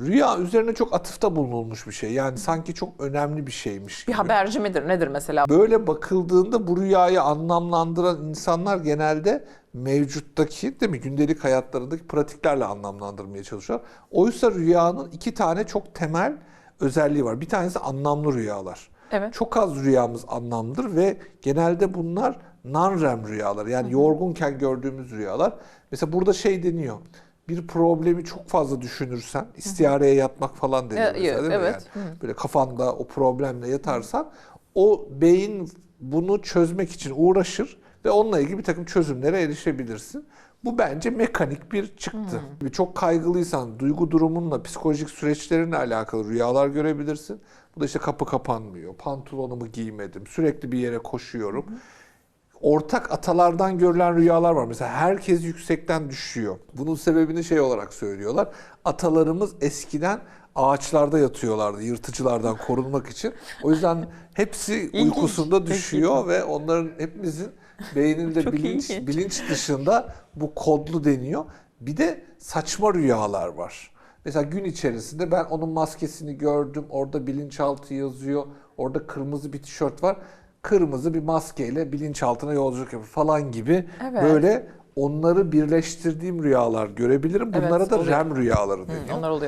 rüya üzerine çok atıfta bulunulmuş bir şey. Yani sanki çok önemli bir şeymiş Bir gibi. haberci midir nedir mesela? Böyle bakıldığında bu rüyayı anlamlandıran insanlar genelde mevcuttaki değil mi gündelik hayatlarındaki pratiklerle anlamlandırmaya çalışıyor. Oysa rüyanın iki tane çok temel özelliği var. Bir tanesi anlamlı rüyalar. Evet. Çok az rüyamız anlamlıdır ve genelde bunlar non-REM rüyalar. Yani yorgunken gördüğümüz rüyalar. Mesela burada şey deniyor. Bir problemi çok fazla düşünürsen, istihareye yatmak falan deniyor mesela değil mi? evet. Yani böyle kafanda o problemle yatarsan o beyin bunu çözmek için uğraşır ve onunla ilgili bir takım çözümlere erişebilirsin. Bu bence mekanik bir çıktı. Çok kaygılıysan duygu durumunla, psikolojik süreçlerinle alakalı rüyalar görebilirsin. Bu da işte kapı kapanmıyor, pantolonumu giymedim, sürekli bir yere koşuyorum. Ortak atalardan görülen rüyalar var. Mesela herkes yüksekten düşüyor. Bunun sebebini şey olarak söylüyorlar. Atalarımız eskiden ağaçlarda yatıyorlardı yırtıcılardan korunmak için. O yüzden hepsi uykusunda düşüyor ve onların hepimizin beyninde bilinç ilginç. bilinç dışında bu kodlu deniyor. Bir de saçma rüyalar var. Mesela gün içerisinde ben onun maskesini gördüm. Orada bilinçaltı yazıyor. Orada kırmızı bir tişört var. Kırmızı bir maskeyle bilinçaltına yolculuk yapıyor falan gibi. Evet. Böyle onları birleştirdiğim rüyalar görebilirim. Evet, Bunlara da oluyor. REM rüyaları deniyor. onlar oluyor.